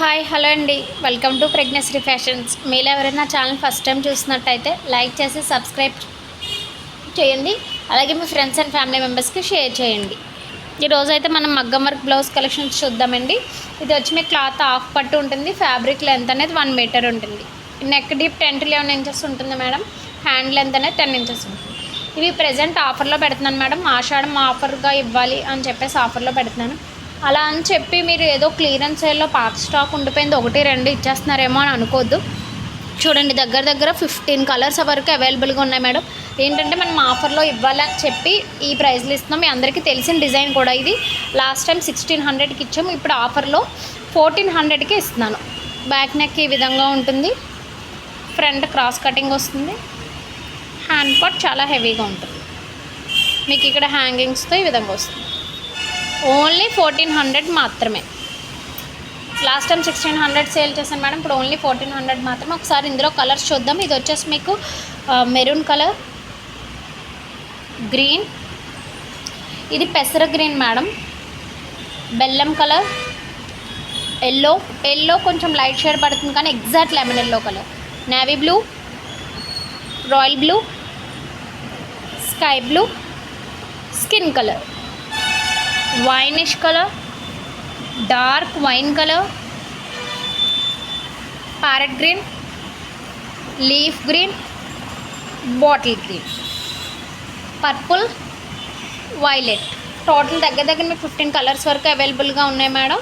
Hi hello అండి. Welcome to pregnancy fashions. మీరు ఎవరైనా ఛానల్ ఫస్ట్ టైం చూసినట్టయితే లైక్ చేసి సబ్స్క్రైబ్ చేయండి. అలాగే మీ ఫ్రెండ్స్ అండ్ ఫ్యామిలీ మెంబర్స్కి షేర్ చేయండి. ఈరోజు అయితే మనం మగ్గం వర్క్ బ్లౌజ్ కలెక్షన్స్ చూద్దామండి. ఇది వచ్చి మీ క్లాత్ హాఫ్ పట్టు ఉంటుంది. ఫ్యాబ్రిక్ లెంత్ అనేది వన్ మీటర్ ఉంటుంది. Neck deep ten to eleven inches ఉంటుంది మేడం. హ్యాండ్ లెంత్ అనేది టెన్ ఇంచెస్ ఉంటుంది. ఇవి ప్రజెంట్ ఆఫర్లో పెడుతున్నాను మేడం. ఆషాఢం ఆఫర్గా ఇవ్వాలి అని చెప్పేసి ఆఫర్లో పెడుతున్నాను. అలా అని చెప్పి మీరు ఏదో క్లియరెన్స్ సేల్లో పాత స్టాక్ ఉండిపోయింది ఒకటి రెండు ఇచ్చేస్తున్నారేమో అని అనుకోవద్దు చూడండి దగ్గర దగ్గర ఫిఫ్టీన్ కలర్స్ వరకు అవైలబుల్గా ఉన్నాయి మేడం. ఏంటంటే మనం ఆఫర్లో ఇవ్వాలని చెప్పి ఈ ప్రైస్లు ఇస్తున్నాం. మీ అందరికీ తెలిసిన డిజైన్ కూడా ఇది. లాస్ట్ టైం సిక్స్టీన్ హండ్రెడ్కి ఇచ్చాము ఇప్పుడు ఆఫర్లో ఫోర్టీన్ హండ్రెడ్కి ఇస్తున్నాను. బ్యాక్ నెక్ ఈ విధంగా ఉంటుంది. ఫ్రంట్ క్రాస్ కటింగ్ వస్తుంది. హ్యాండ్ పాట్ చాలా హెవీగా ఉంటుంది. మీకు ఇక్కడ హ్యాంగింగ్స్తో ఈ విధంగా వస్తుంది. ఓన్లీ ఫోర్టీన్ హండ్రెడ్ మాత్రమే. Last time sixteen hundred sale చేశాను మేడం. ఇప్పుడు ఓన్లీ ఫోర్టీన్ హండ్రెడ్ మాత్రమే. ఒకసారి ఇందులో కలర్స్ చూద్దాం. ఇది వచ్చేసి మీకు మెరూన్ కలర్ గ్రీన్. ఇది పెసర గ్రీన్ మేడం. బెల్లం కలర్ ఎల్లో. ఎల్లో కొంచెం లైట్ షేడ్ పడుతుంది కానీ exact lemon yellow colour navy blue royal blue sky blue skin colour winish colour dark wine colour parrot green leaf green bottle green. Purple violet. Total దగ్గర దగ్గర మీకు fifteen colours వరకు అవైలబుల్గా ఉన్నాయి madam.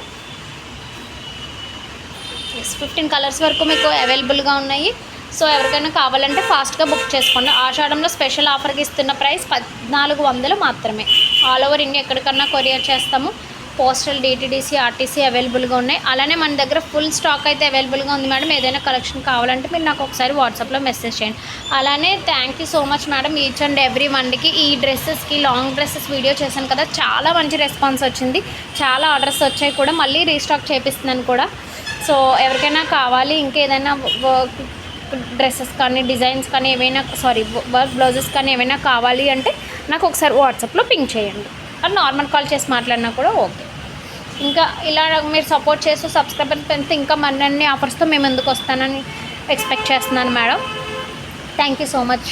Yes fifteen colours వరకు మీకు అవైలబుల్గా ఉన్నాయి. సో ఎవరికైనా కావాలంటే ఫాస్ట్గా బుక్ చేసుకోండి. ఆషాఢంలో స్పెషల్ ఆఫర్కి ఇస్తున్న ప్రైస్ పద్నాలుగు వందలు మాత్రమే. ఆల్ ఓవర్ ఇండియా ఎక్కడికన్నా కొరియర్ చేస్తాము. పోస్టల్ డిటీడీసీ ఆర్టీసీ అవైలబుల్గా ఉన్నాయి. అలానే మన దగ్గర ఫుల్ స్టాక్ అయితే అవైలబుల్గా ఉంది మేడం. ఏదైనా కలెక్షన్ కావాలంటే మీరు నాకు ఒకసారి వాట్సాప్లో మెసేజ్ చేయండి. అలానే thank you so much madam. Each and every వన్కి ఈ డ్రెస్సెస్కి లాంగ్ డ్రెస్సెస్ వీడియో చేశాను కదా చాలా మంచి రెస్పాన్స్ వచ్చింది. చాలా ఆర్డర్స్ వచ్చాయి కూడా. మళ్ళీ రీస్టాక్ చేపిస్తున్నాను కూడా. సో ఎవరికైనా కావాలి ఇంకేదైనా వర్క్ డ్రెస్సెస్ కానీ డిజైన్స్ కానీ ఏమైనా సారీ వర్క్ బ్లౌజెస్ కానీ ఏమైనా కావాలి అంటే నాకు ఒకసారి వాట్సాప్లో పింక్ చేయండి. అది నార్మల్ కాల్ చేసి మాట్లాడినా కూడా ఓకే. ఇంకా ఇలా మీరు సపోర్ట్ చేస్తూ సబ్స్క్రైబర్ పెంచితే ఇంకా మరిన్ని ఆఫర్స్తో మేము ఎందుకు వస్తానని ఎక్స్పెక్ట్ చేస్తున్నాను madam. Thank you so much.